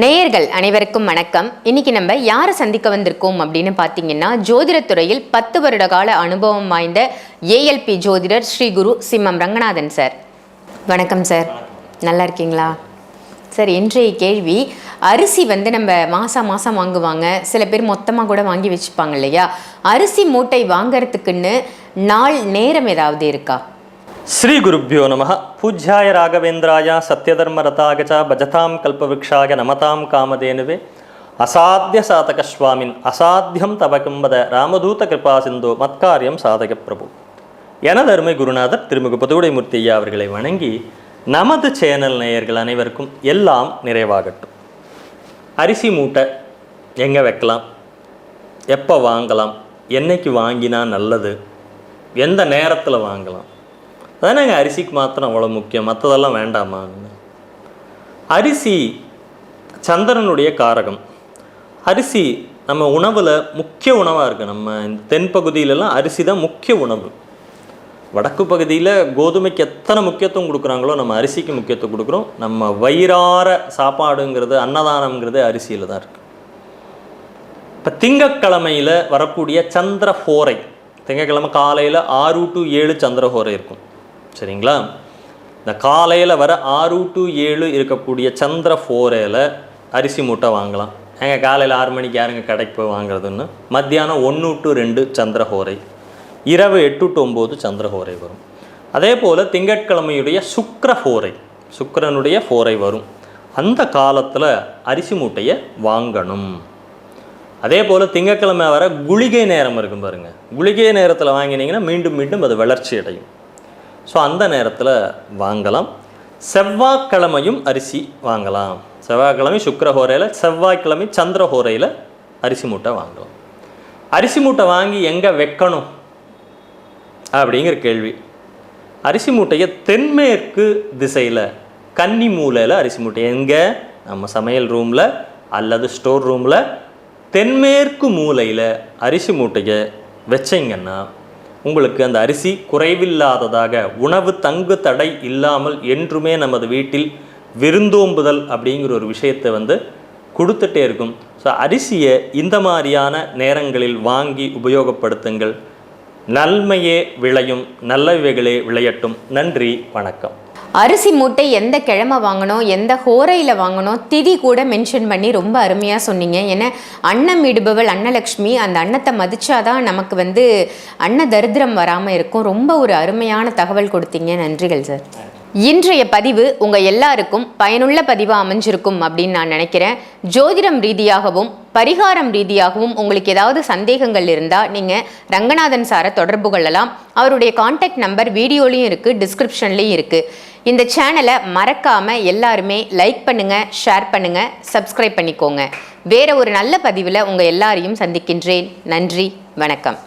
நேயர்கள் அனைவருக்கும் வணக்கம். இன்னைக்கு நம்ம யாரை சந்திக்க வந்திருக்கோம் அப்படின்னு பார்த்தீங்கன்னா ஜோதிடத்துறையில் பத்து வருட கால அனுபவம் வாய்ந்த ஏஎல்பி ஜோதிடர் ஸ்ரீ குரு சிம்மம் ரங்கநாதன் சார். வணக்கம் சார். நல்லா இருக்கீங்களா? சார் இன்றைய கேள்வி அரிசி வந்து நம்ம மாதம் மாதம் வாங்குவாங்க. சில பேர் மொத்தமாக கூட வாங்கி வச்சுப்பாங்க இல்லையா? அரிசி மூட்டை வாங்கறதுக்குன்னு நாள் நேரம் ஏதாவது இருக்கா? ஸ்ரீ ஸ்ரீகுருப்போ நம. பூஜ்யாய ராகவேந்திராய சத்யதர்மரதாகச்ச பஜதாம் கல்பவிக்ஷாய நமதாம் காமதேனுவே. அசாத்திய சாதக சுவாமின் அசாத்தியம் தபகும்பத ராமதூத கிருபா சிந்து மத்காரியம் சாதக பிரபு. எனதருமை குருநாதர் திருமிகு புதுவுடைமூர்த்தி அவர்களை வணங்கி நமது சேனல் நேயர்கள் அனைவருக்கும் எல்லாம் நிறைவாகட்டும். அரிசி மூட்டை எங்கே வைக்கலாம்? எப்போ வாங்கலாம்? என்னைக்கு வாங்கினா நல்லது? எந்த நேரத்தில் வாங்கலாம்? அதானங்க அரிசிக்கு மாத்திரம் அவ்வளோ முக்கியம். மற்றதெல்லாம் வேண்டாமா? அரிசி சந்திரனுடைய காரகம். அரிசி நம்ம உணவில் முக்கிய உணவாக இருக்குது நம்ம இந்த தென்பகுதியிலலாம் அரிசி தான் முக்கிய உணவு. வடக்கு பகுதியில் கோதுமைக்கு எத்தனை முக்கியத்துவம் கொடுக்குறாங்களோ நம்ம அரிசிக்கு முக்கியத்துவம் கொடுக்குறோம். நம்ம வயிறார சாப்பாடுங்கிறது அன்னதானம்ங்கிறது அரிசியில் தான் இருக்குது இப்போ திங்கக்கிழமையில் வரக்கூடிய சந்திர ஹோரை திங்கக்கிழமை காலையில் ஆறு டு ஏழு சந்திர ஹோரை இருக்கும். சரிங்களா? இந்த காலையில் வர ஆறு டு ஏழு இருக்கக்கூடிய சந்திர ஃபோரேல அரிசி மூட்டை வாங்கலாம். எங்கள் காலையில் ஆறு மணிக்கு யாருங்க கடைக்கு போய் வாங்குறதுன்னு? மத்தியானம் ஒன்று டு ரெண்டு சந்திரஹோரை இரவு எட்டு டு ஒம்பது சந்திரஹோரை வரும். அதே போல் திங்கட்கிழமையுடைய சுக்கர ஃபோரை சுக்கரனுடைய ஃபோரை வரும். அந்த காலத்தில் அரிசி மூட்டையை வாங்கணும். அதே போல் திங்கட்கிழமை வர குளிகை நேரம் இருக்கும் பாருங்கள் குளிகை நேரத்தில் வாங்கினீங்கன்னா மீண்டும் மீண்டும் அது வளர்ச்சி அடையும். ஸோ அந்த நேரத்தில் வாங்கலாம். செவ்வாய்க்கிழமையும் அரிசி வாங்கலாம். செவ்வாய்க்கிழமை சுக்கரஹோரையில் செவ்வாய்க்கிழமை சந்திரஹோரையில் அரிசி மூட்டை வாங்கலாம். அரிசி மூட்டை வாங்கி எங்கே வைக்கணும்? அப்படிங்கிற கேள்வி. அரிசி மூட்டையை தென்மேற்கு திசையில் கன்னி மூலையில் அரிசி மூட்டை எங்கே? நம்ம சமையல் ரூமில் அல்லது ஸ்டோர் ரூமில் தென்மேற்கு மூலையில் அரிசி மூட்டையை வச்சிங்கன்னா உங்களுக்கு அந்த அரிசி குறைவில்லாததாக உணவு தங்கு தடை இல்லாமல் என்றுமே நமது வீட்டில் விருந்தோம்புதல் அப்படிங்கிற ஒரு விஷயத்தை வந்து கொடுத்துட்டே இருக்கும். ஸோ அரிசியை இந்த மாதிரியான நேரங்களில் வாங்கி உபயோகப்படுத்துங்கள். நன்மையே விளையும் நல்லவைகளே விளையட்டும். நன்றி வணக்கம். அரிசி மூட்டை எந்த கிழமை வாங்கணும் எந்த ஹோரையில் வாங்கணும் திதி கூட மென்ஷன் பண்ணி ரொம்ப அருமையாக சொன்னீங்க. ஏன்னா அன்னம் இடுபவள் அன்னலக்ஷ்மி அந்த அன்னத்தை மதிச்சாதான் நமக்கு வந்து அன்ன தரித்திரம் வராமல் இருக்கும். ரொம்ப ஒரு அருமையான தகவல் கொடுத்தீங்க. நன்றிகள் சார். இன்றைய பதிவு உங்கள் எல்லாருக்கும் பயனுள்ள பதிவாக அமைஞ்சிருக்கும் அப்படின்னு நான் நினைக்கிறேன். ஜோதிடம் ரீதியாகவும் பரிகாரம் ரீதியாகவும் உங்களுக்கு ஏதாவது சந்தேகங்கள் இருந்தால் நீங்கள் ரங்கநாதன் சாரை தொடர்பு கொள்ளலாம். அவருடைய காண்டாக்ட் நம்பர் வீடியோலையும் இருக்குது டிஸ்கிரிப்ஷன்லேயும் இருக்குது இந்த சேனலை மறக்காமல் எல்லாருமே லைக் பண்ணுங்கள் ஷேர் பண்ணுங்கள் சப்ஸ்கிரைப் பண்ணிக்கோங்க. வேற ஒரு நல்ல பதிவில் உங்கள் எல்லாரையும் சந்திக்கின்றேன். நன்றி வணக்கம்.